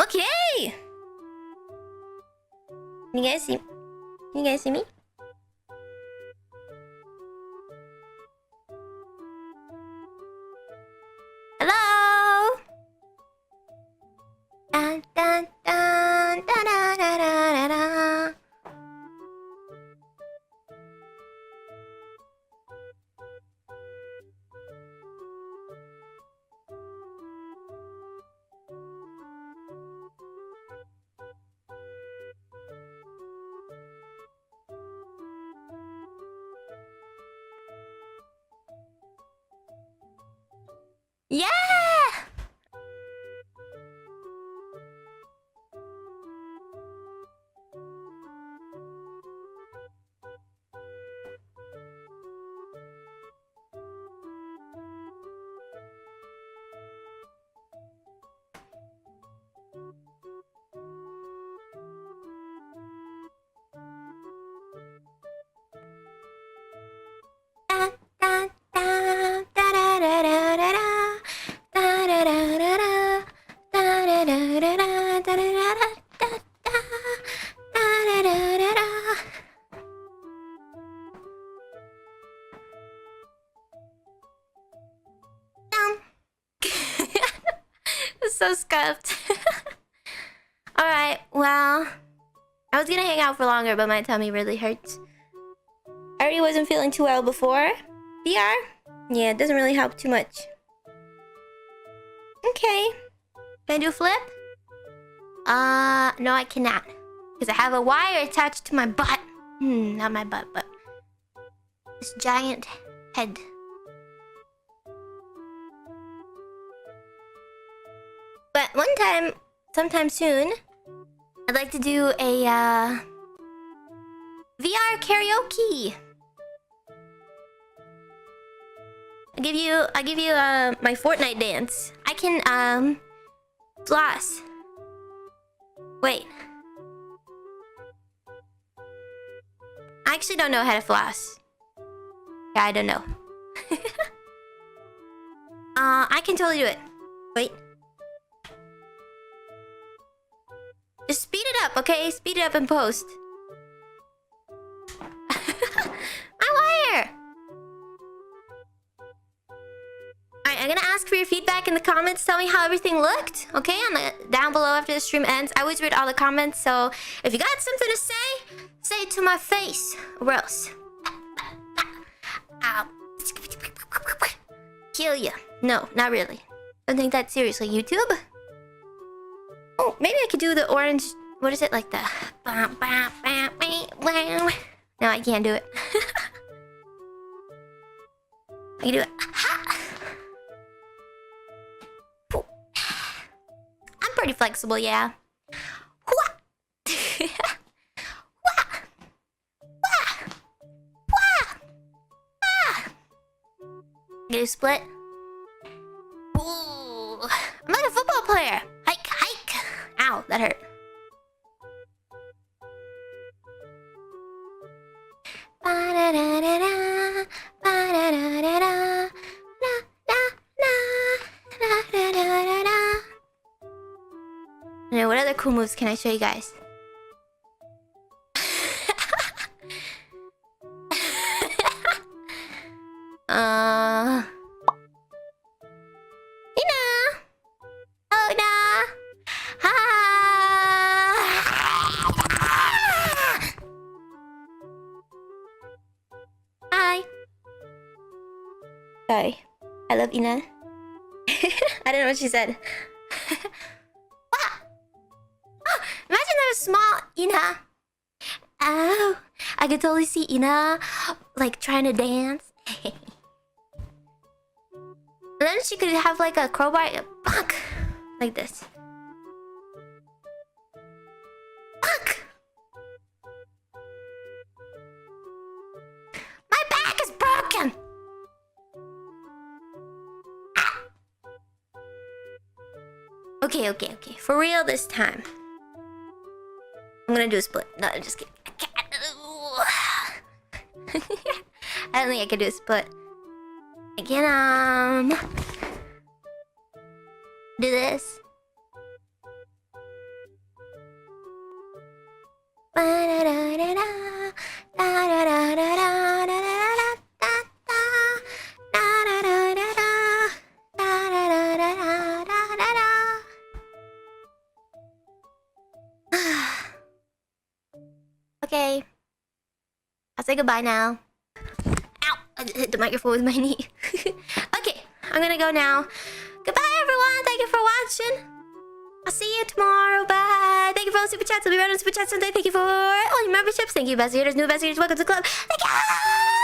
Okay. You guys see? You guys see me? Hello. Dun, dun, Yeah! so scuffed. Alright, well, I was gonna hang out for longer, but my tummy really hurts. I already wasn't feeling too well before. VR? Yeah, it doesn't really help too much. Okay. Can I do a flip? Uh, no, I cannot. Because I have a wire attached to my butt. Hmm, not my butt, but this giant head. But one time, sometime soon, I'd like to do a uh, VR karaoke. I'll give you I'll give you uh my Fortnite dance. I can um floss. Wait. I actually don't know how to floss. Yeah, I don't know. uh I can totally do it. Wait. Just speed it up, okay? Speed it up and post. I'm gonna ask for your feedback in the comments. Tell me how everything looked, okay? On the uh, down below after the stream ends. I always read all the comments, so if you got something to say, say it to my face, or else. Ow. Kill you. No, not really. Don't take that seriously, YouTube. Oh, maybe I could do the orange. What is it like the? No, I can't do it. I can do it. Pretty flexible, yeah. Get a split. Ooh, I'm like a football player. Hike, hike. Ow, that hurt. Cool moves can I show you guys? uh. Ina! Oh, Ina! Hi! Hi. Sorry. I love Ina. I don't know what she said. Small Ina. Oh, I could totally see Ina like trying to dance. then she could have like a crowbar, like this. My back is broken. Ah. Okay, okay, okay. For real this time. I'm gonna do a split. No, I'm just kidding. I can't. I don't think I can do a split. I can um do this. I'll say goodbye now. Ow! I hit the microphone with my knee. okay, I'm gonna go now. Goodbye, everyone. Thank you for watching. I'll see you tomorrow. Bye. Thank you for all the super chats. I'll be running super chats someday. Thank you for all your memberships. Thank you, best investigators, new best investigators. Welcome to the club. Thank you.